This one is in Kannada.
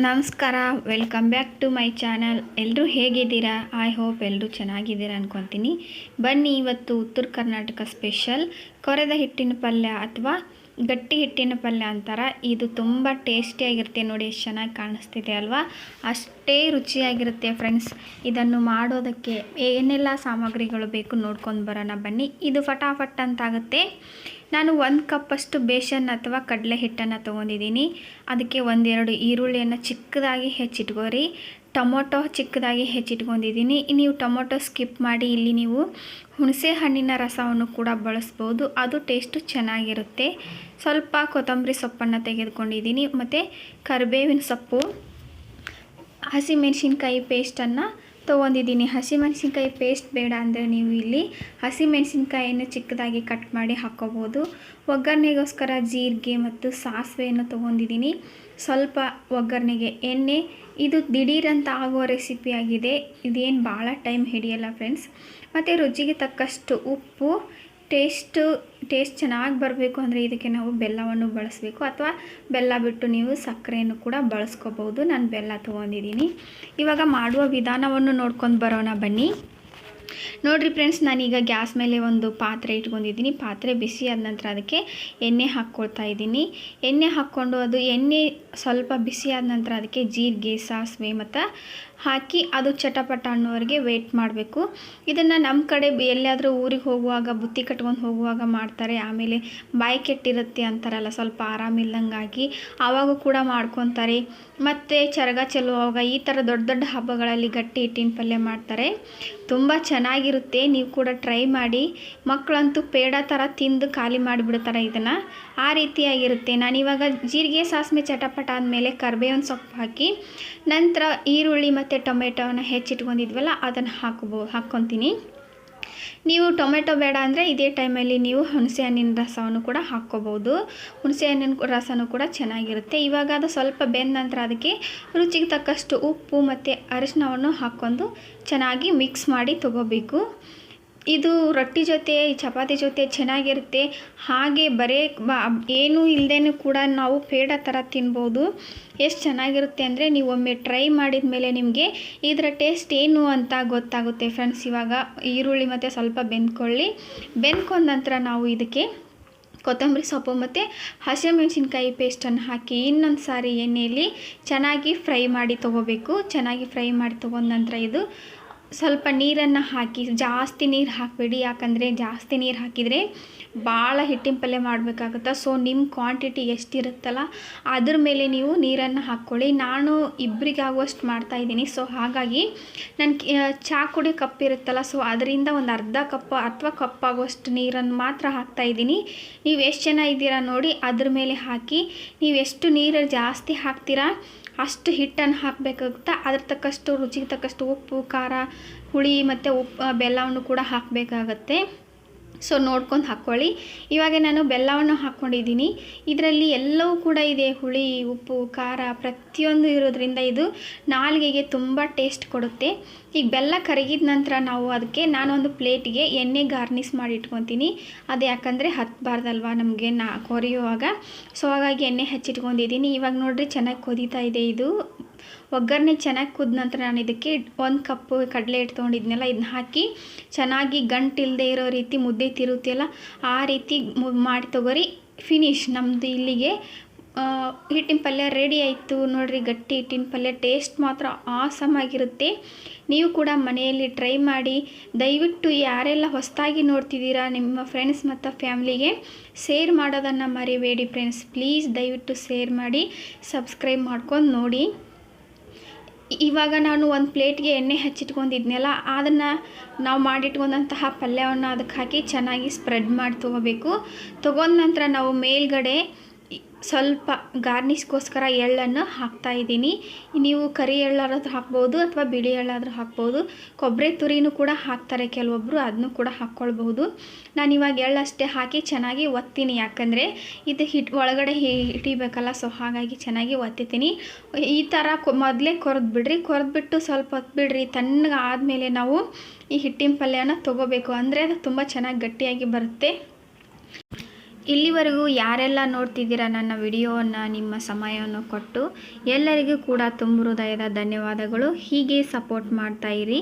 ನಮಸ್ಕಾರ welcome back to my channel ಎಲ್ಲರೂ ಹೇಗಿದ್ದೀರಾ? ಐ ಹೋಪ್ ಎಲ್ಲರೂ ಚೆನ್ನಾಗಿದ್ದೀರಾ ಅಂದ್ಕೊತೀನಿ ಬನ್ನಿ ಇವತ್ತು ಉತ್ತರ ಕರ್ನಾಟಕ ಸ್ಪೆಷಲ್ ಕೊರೆದ ಹಿಟ್ಟಿನ ಪಲ್ಯ ಅಥವಾ ಗಟ್ಟಿ ಹಿಟ್ಟಿನ ಪಲ್ಯ ಅಂತಾರ. ಇದು ತುಂಬ ಟೇಸ್ಟಿಯಾಗಿರುತ್ತೆ ನೋಡಿ, ಎಷ್ಟು ಚೆನ್ನಾಗಿ ಕಾಣಿಸ್ತಿದೆ ಅಲ್ವಾ? ಅಷ್ಟೇ ರುಚಿಯಾಗಿರುತ್ತೆ ಫ್ರೆಂಡ್ಸ್. ಇದನ್ನು ಮಾಡೋದಕ್ಕೆ ಏನೆಲ್ಲ ಸಾಮಗ್ರಿಗಳು ಬೇಕು ನೋಡ್ಕೊಂಡು ಬರೋಣ ಬನ್ನಿ. ಇದು ಫಟಾಫಟ್ ಅಂತಾಗುತ್ತೆ. ನಾನು ಒಂದು ಕಪ್ಪಷ್ಟು ಬೇಸನ್ ಅಥವಾ ಕಡಲೆ ಹಿಟ್ಟನ್ನು ತೊಗೊಂಡಿದ್ದೀನಿ. ಅದಕ್ಕೆ ಒಂದೆರಡು ಈರುಳ್ಳಿಯನ್ನು ಚಿಕ್ಕದಾಗಿ ಹೆಚ್ಚಿಟ್ಕೋರಿ. ಟೊಮೊಟೊ ಚಿಕ್ಕದಾಗಿ ಹೆಚ್ಚಿಟ್ಕೊಂಡಿದ್ದೀನಿ. ನೀವು ಟೊಮೊಟೊ ಸ್ಕಿಪ್ ಮಾಡಿ, ಇಲ್ಲಿ ನೀವು ಹುಣಸೆ ಹಣ್ಣಿನ ರಸವನ್ನು ಕೂಡ ಬಳಸ್ಬೋದು. ಅದು ಟೇಸ್ಟು ಚೆನ್ನಾಗಿರುತ್ತೆ. ಸ್ವಲ್ಪ ಕೊತ್ತಂಬರಿ ಸೊಪ್ಪನ್ನು ತೆಗೆದುಕೊಂಡಿದ್ದೀನಿ. ಮತ್ತು ಕರಿಬೇವಿನ ಸೊಪ್ಪು, ಹಸಿಮೆಣಸಿನ್ಕಾಯಿ ಪೇಸ್ಟನ್ನು ತೊಗೊಂಡಿದ್ದೀನಿ. ಹಸಿಮೆಣಸಿನ್ಕಾಯಿ ಪೇಸ್ಟ್ ಬೇಡ ಅಂದರೆ ನೀವು ಇಲ್ಲಿ ಹಸಿಮೆಣಸಿನ್ಕಾಯಿಯನ್ನು ಚಿಕ್ಕದಾಗಿ ಕಟ್ ಮಾಡಿ ಹಾಕ್ಕೋಬೋದು ಒಗ್ಗರಣೆಗೋಸ್ಕರ ಜೀರಿಗೆ ಮತ್ತು ಸಾಸಿವೆಯನ್ನು ತೊಗೊಂಡಿದ್ದೀನಿ. ಸ್ವಲ್ಪ ಒಗ್ಗರಣೆಗೆ ಎಣ್ಣೆ. ಇದು ದಿಢೀರಂತ ಆಗುವ ರೆಸಿಪಿಯಾಗಿದೆ ಇದೇನು ಭಾಳ ಟೈಮ್ ಹಿಡಿಯಲ್ಲ ಫ್ರೆಂಡ್ಸ್ ಮತ್ತು ರುಚಿಗೆ ತಕ್ಕಷ್ಟು ಉಪ್ಪು ಟೇಸ್ಟು, ಟೇಸ್ಟ್ ಚೆನ್ನಾಗಿ ಬರಬೇಕು ಅಂದರೆ ಇದಕ್ಕೆ ನಾವು ಬೆಲ್ಲವನ್ನು ಬಳಸಬೇಕು. ಅಥವಾ ಬೆಲ್ಲ ಬಿಟ್ಟು ನೀವು ಸಕ್ಕರೆಯನ್ನು ಕೂಡ ಬಳಸ್ಕೋಬೋದು ನಾನು ಬೆಲ್ಲ ತೊಗೊಂಡಿದ್ದೀನಿ. ಇವಾಗ ಮಾಡುವ ವಿಧಾನವನ್ನು ನೋಡ್ಕೊಂಡು ಬರೋಣ ಬನ್ನಿ. ನೋಡಿರಿ ಫ್ರೆಂಡ್ಸ್, ನಾನೀಗ ಗ್ಯಾಸ್ ಮೇಲೆ ಒಂದು ಪಾತ್ರೆ ಇಟ್ಕೊಂಡಿದ್ದೀನಿ. ಪಾತ್ರೆ ಬಿಸಿ ಆದ ನಂತರ ಅದಕ್ಕೆ ಎಣ್ಣೆ ಹಾಕ್ಕೊಳ್ತಾ ಇದ್ದೀನಿ. ಎಣ್ಣೆ ಹಾಕ್ಕೊಂಡು ಅದು ಎಣ್ಣೆ ಸ್ವಲ್ಪ ಬಿಸಿ ಆದ ನಂತರ ಅದಕ್ಕೆ ಜೀರಿಗೆ, ಸಾಸಿವೆ ಮತ್ತು ಹಾಕಿ ಅದು ಚಟಪಟ ಅನ್ನೋವರೆಗೆ ವೆಯ್ಟ್ ಮಾಡಬೇಕು. ಇದನ್ನು ನಮ್ಮ ಕಡೆ ಎಲ್ಲಿಯಾದರೂ ಊರಿಗೆ ಹೋಗುವಾಗ, ಬುತ್ತಿ ಕಟ್ಕೊಂಡು ಹೋಗುವಾಗ ಮಾಡ್ತಾರೆ. ಆಮೇಲೆ ಬಾಯಿ ಕೆಟ್ಟಿರುತ್ತೆ ಅಂತಾರಲ್ಲ, ಸ್ವಲ್ಪ ಆರಾಮಿಲ್ಲಂಗಾಗಿ ಆವಾಗ ಕೂಡ ಮಾಡ್ಕೊತಾರೆ. ಮತ್ತು ಚರಗ ಚೆಲ್ಲುವಾಗ ಈ ಥರ ದೊಡ್ಡ ದೊಡ್ಡ ಹಬ್ಬಗಳಲ್ಲಿ ಗಟ್ಟಿ ಹಿಟ್ಟಿನ ಪಲ್ಯ ಮಾಡ್ತಾರೆ. ತುಂಬ ಚೆನ್ನಾಗಿರುತ್ತೆ. ನೀವು ಕೂಡ ಟ್ರೈ ಮಾಡಿ. ಮಕ್ಕಳಂತೂ ಪೇಡ ಥರ ತಿಂದು ಖಾಲಿ ಮಾಡಿಬಿಡ್ತಾರೆ ಇದನ್ನು. ಆ ರೀತಿಯಾಗಿರುತ್ತೆ. ನಾನಿವಾಗ ಜೀರಿಗೆ ಸಾಸಿವೆ ಚಟಪಟ ಆದಮೇಲೆ ಕರ್ಬೇವಿನ ಸೊಪ್ಪು ಹಾಕಿ, ನಂತರ ಈರುಳ್ಳಿ ಮತ್ತು ಟೊಮೆಟೊವನ್ನು ಹೆಚ್ಚಿಟ್ಕೊಂಡಿದ್ವಲ್ಲ, ಅದನ್ನು ಹಾಕ್ಬೋ, ಹಾಕ್ಕೊತೀನಿ. ನೀವು ಟೊಮೆಟೊ ಬೇಡ ಅಂದರೆ ಇದೇ ಟೈಮಲ್ಲಿ ನೀವು ಹುಣಸೆ ಹಣ್ಣಿನ ರಸವನ್ನು ಕೂಡ ಹಾಕ್ಕೋಬೋದು. ಹುಣಸೆ ಹಣ್ಣಿನ ರಸವೂ ಕೂಡ ಚೆನ್ನಾಗಿರುತ್ತೆ. ಇವಾಗ ಅದು ಸ್ವಲ್ಪ ಬೆಂದ ನಂತರ ಅದಕ್ಕೆ ರುಚಿಗೆ ತಕ್ಕಷ್ಟು ಉಪ್ಪು ಮತ್ತು ಅರಿಶಿನವನ್ನು ಹಾಕ್ಕೊಂಡು ಚೆನ್ನಾಗಿ ಮಿಕ್ಸ್ ಮಾಡಿ ತಗೋಬೇಕು. ಇದು ರೊಟ್ಟಿ ಜೊತೆ ಚಪಾತಿ ಜೊತೆ ಚೆನ್ನಾಗಿರುತ್ತೆ. ಹಾಗೆ ಬರೇ ಏನು ಇಲ್ಲದೇನೂ ಕೂಡ ನಾವು ಪೇಡ ಥರ ತಿನ್ಬೋದು. ಎಷ್ಟು ಚೆನ್ನಾಗಿರುತ್ತೆ ಅಂದರೆ ನೀವು ಒಮ್ಮೆ ಟ್ರೈ ಮಾಡಿದ ಮೇಲೆ ನಿಮಗೆ ಇದರ ಟೇಸ್ಟ್ ಏನು ಅಂತ ಗೊತ್ತಾಗುತ್ತೆ ಫ್ರೆಂಡ್ಸ್. ಇವಾಗ ಈರುಳ್ಳಿ ಮತ್ತು ಸ್ವಲ್ಪ ಬೆಂದ್ಕೊಳ್ಳಿ. ಬೆಂದ್ಕೊಂಡ ನಂತರ ನಾವು ಇದಕ್ಕೆ ಕೊತ್ತಂಬರಿ ಸೊಪ್ಪು ಮತ್ತು ಹಸಿಮೆಣಸಿನ್ಕಾಯಿ ಪೇಸ್ಟನ್ನು ಹಾಕಿ ಇನ್ನೊಂದು ಸಾರಿ ಎಣ್ಣೆಯಲ್ಲಿ ಚೆನ್ನಾಗಿ ಫ್ರೈ ಮಾಡಿ ತೊಗೋಬೇಕು. ಚೆನ್ನಾಗಿ ಫ್ರೈ ಮಾಡಿ ತೊಗೊಂಡ ನಂತರ ಇದು ಸ್ವಲ್ಪ ನೀರನ್ನು ಹಾಕಿ, ಜಾಸ್ತಿ ನೀರು ಹಾಕಬೇಡಿ. ಯಾಕಂದರೆ ಜಾಸ್ತಿ ನೀರು ಹಾಕಿದರೆ ಭಾಳ ಹಿಟ್ಟಿನ ಪಲ್ಯ ಮಾಡಬೇಕಾಗುತ್ತೆ. ಸೊ ನಿಮ್ಮ ಕ್ವಾಂಟಿಟಿ ಎಷ್ಟಿರುತ್ತಲ್ಲ, ಅದ್ರ ಮೇಲೆ ನೀವು ನೀರನ್ನು ಹಾಕ್ಕೊಳ್ಳಿ. ನಾನು ಇಬ್ಬರಿಗಾಗುವಷ್ಟು ಮಾಡ್ತಾಯಿದ್ದೀನಿ ಸೊ ಹಾಗಾಗಿ ನನ್ನ ಚಹಾ ಕುಡಿ ಕಪ್ ಇರುತ್ತಲ್ಲ ಸೊ ಅದರಿಂದ ಒಂದು ಅರ್ಧ ಕಪ್ ಅಥವಾ ಕಪ್ ಆಗುವಷ್ಟು ನೀರನ್ನು ಮಾತ್ರ ಹಾಕ್ತಾಯಿದ್ದೀನಿ ನೀವು ಎಷ್ಟು ಜನ ಇದ್ದೀರಾ ನೋಡಿ, ಅದ್ರ ಮೇಲೆ ಹಾಕಿ. ನೀವು ಎಷ್ಟು ನೀರು ಜಾಸ್ತಿ ಹಾಕ್ತೀರಾ ಅಷ್ಟು ಹಿಟ್ಟನ್ನು ಹಾಕಬೇಕಾಗುತ್ತೆ. ಅದ್ರ ತಕ್ಕಷ್ಟು ರುಚಿಗೆ ತಕ್ಕಷ್ಟು ಉಪ್ಪು, ಖಾರ, ಹುಳಿ ಮತ್ತು ಉಪ್ಪು ಬೆಲ್ಲವನ್ನು ಕೂಡ ಹಾಕಬೇಕಾಗತ್ತೆ. ಸೊ ನೋಡ್ಕೊಂಡು ಹಾಕ್ಕೊಳ್ಳಿ. ಇವಾಗ ನಾನು ಬೆಲ್ಲವನ್ನು ಹಾಕ್ಕೊಂಡಿದ್ದೀನಿ. ಇದರಲ್ಲಿ ಎಲ್ಲವೂ ಕೂಡ ಇದೆ. ಹುಳಿ, ಉಪ್ಪು, ಖಾರ ಪ್ರತಿಯೊಂದು ಇರೋದ್ರಿಂದ ಇದು ನಾಲಿಗೆಗೆ ತುಂಬ ಟೇಸ್ಟ್ ಕೊಡುತ್ತೆ. ಈಗ ಬೆಲ್ಲ ಕರಗಿದ ನಂತರ ನಾವು ಅದಕ್ಕೆ ನಾನೊಂದು ಪ್ಲೇಟಿಗೆ ಎಣ್ಣೆ ಗಾರ್ನಿಸ್ ಮಾಡಿ ಇಟ್ಕೊತೀನಿ. ಅದು ಯಾಕಂದರೆ ಹತ್ತಬಾರ್ದಲ್ವ ನಮಗೆ ನಾ ಕೊರಿಯುವಾಗ. ಸೊ ಹಾಗಾಗಿ ಎಣ್ಣೆ ಹಚ್ಚಿಟ್ಕೊಂಡಿದ್ದೀನಿ. ಇವಾಗ ನೋಡಿರಿ ಚೆನ್ನಾಗಿ ಕೊದಿತಾ ಇದೆ ಇದು. ಒಗ್ಗರಣೆ ಚೆನ್ನಾಗಿ ಕುದ ನಂತರ ನಾನು ಇದಕ್ಕೆ ಒಂದು ಕಪ್ಪು ಕಡಲೆ ಹಿಟ್ಟು ತೊಗೊಂಡಿದ್ನೆಲ್ಲ ಇದನ್ನ ಹಾಕಿ ಚೆನ್ನಾಗಿ ಗಂಟಿಲ್ಲದೆ ಇರೋ ರೀತಿ ಮುದ್ದೆ ತಿರುತ್ತಿಯಲ್ಲ ಆ ರೀತಿ ಮಾಡಿ ತೊಗೊರಿ. ಫಿನಿಶ್ ನಮ್ಮದು ಇಲ್ಲಿಗೆ ಹಿಟ್ಟಿನ ಪಲ್ಯ ರೆಡಿ ಆಯಿತು ನೋಡಿರಿ, ಗಟ್ಟಿ ಹಿಟ್ಟಿನ ಪಲ್ಯ ಟೇಸ್ಟ್ ಮಾತ್ರ ಆಸಮ್ ಆಗಿರುತ್ತೆ. ನೀವು ಕೂಡ ಮನೆಯಲ್ಲಿ ಟ್ರೈ ಮಾಡಿ, ದಯವಿಟ್ಟು ಯಾರೆಲ್ಲ ಹೊಸದಾಗಿ ನೋಡ್ತಿದ್ದೀರಾ ನಿಮ್ಮ ಫ್ರೆಂಡ್ಸ್ ಮತ್ತು ಫ್ಯಾಮ್ಲಿಗೆ ಶೇರ್ ಮಾಡೋದನ್ನು ಮರಿಬೇಡಿ ಫ್ರೆಂಡ್ಸ್ ಪ್ಲೀಸ್ ದಯವಿಟ್ಟು ಶೇರ್ ಮಾಡಿ ಸಬ್ಸ್ಕ್ರೈಬ್ ಮಾಡ್ಕೊಂಡು ನೋಡಿ. ಇವಾಗ ನಾನು ಒಂದು ಪ್ಲೇಟ್ಗೆ ಎಣ್ಣೆ ಹಚ್ಚಿಟ್ಕೊಂಡಿದ್ನಲ್ಲ, ಅದನ್ನು ನಾವು ಮಾಡಿಟ್ಕೊಂಡಂತಹ ಪಲ್ಯವನ್ನು ಅದಕ್ಕೆ ಹಾಕಿ ಚೆನ್ನಾಗಿ ಸ್ಪ್ರೆಡ್ ಮಾಡಿ ತೊಗೋಬೇಕು. ತೊಗೊಂಡ ನಂತರ ನಾವು ಮೇಲ್ಗಡೆ ಸ್ವಲ್ಪ ಗಾರ್ನಿಷ್ಗೋಸ್ಕರ ಎಳ್ಳನ್ನು ಹಾಕ್ತಾ ಇದ್ದೀನಿ. ನೀವು ಕರಿ ಎಳ್ಳಾದ್ರೂ ಹಾಕ್ಬೋದು ಅಥವಾ ಬಿಳಿ ಎಳ್ಳಾದರೂ ಹಾಕ್ಬೋದು. ಕೊಬ್ಬರಿ ತುರಿನೂ ಕೂಡ ಹಾಕ್ತಾರೆ ಕೆಲವೊಬ್ಬರು ಅದನ್ನು ಕೂಡ ಹಾಕ್ಕೊಳ್ಬಹುದು. ನಾನು ಇವಾಗ ಎಳ್ಳಷ್ಟೇ ಹಾಕಿ ಚೆನ್ನಾಗಿ ಒತ್ತೀನಿ. ಯಾಕಂದರೆ ಇದು ಹಿಟ್ ಒಳಗಡೆ ಹಿಡಿಬೇಕಲ್ಲ, ಸೊ ಹಾಗಾಗಿ ಚೆನ್ನಾಗಿ ಒತ್ತಿತೀನಿ. ಈ ಥರ ಮೊದಲೇ ಕೊರೆದು ಬಿಡ್ರಿ. ಕೊರೆದ್ಬಿಟ್ಟು ಸ್ವಲ್ಪ ಹೊತ್ಬಿಡ್ರಿ ತಣ್ಣಗೆ ಆದಮೇಲೆ ನಾವು ಈ ಹಿಟ್ಟಿನ ಪಲ್ಯನ ತೊಗೋಬೇಕು. ಅಂದರೆ ಅದು ತುಂಬ ಚೆನ್ನಾಗಿ ಗಟ್ಟಿಯಾಗಿ ಬರುತ್ತೆ. ಇಲ್ಲಿವರೆಗೂ ಯಾರೆಲ್ಲ ನೋಡ್ತಿದ್ದೀರಾ ನನ್ನ ವಿಡಿಯೋವನ್ನು, ನಿಮ್ಮ ಸಮಯವನ್ನು ಕೊಟ್ಟು ಎಲ್ಲರಿಗೂ ಕೂಡ ತುಂಬ ಹೃದಯದ ಧನ್ಯವಾದಗಳು. ಹೀಗೆ ಸಪೋರ್ಟ್ ಮಾಡ್ತಾಯಿರಿ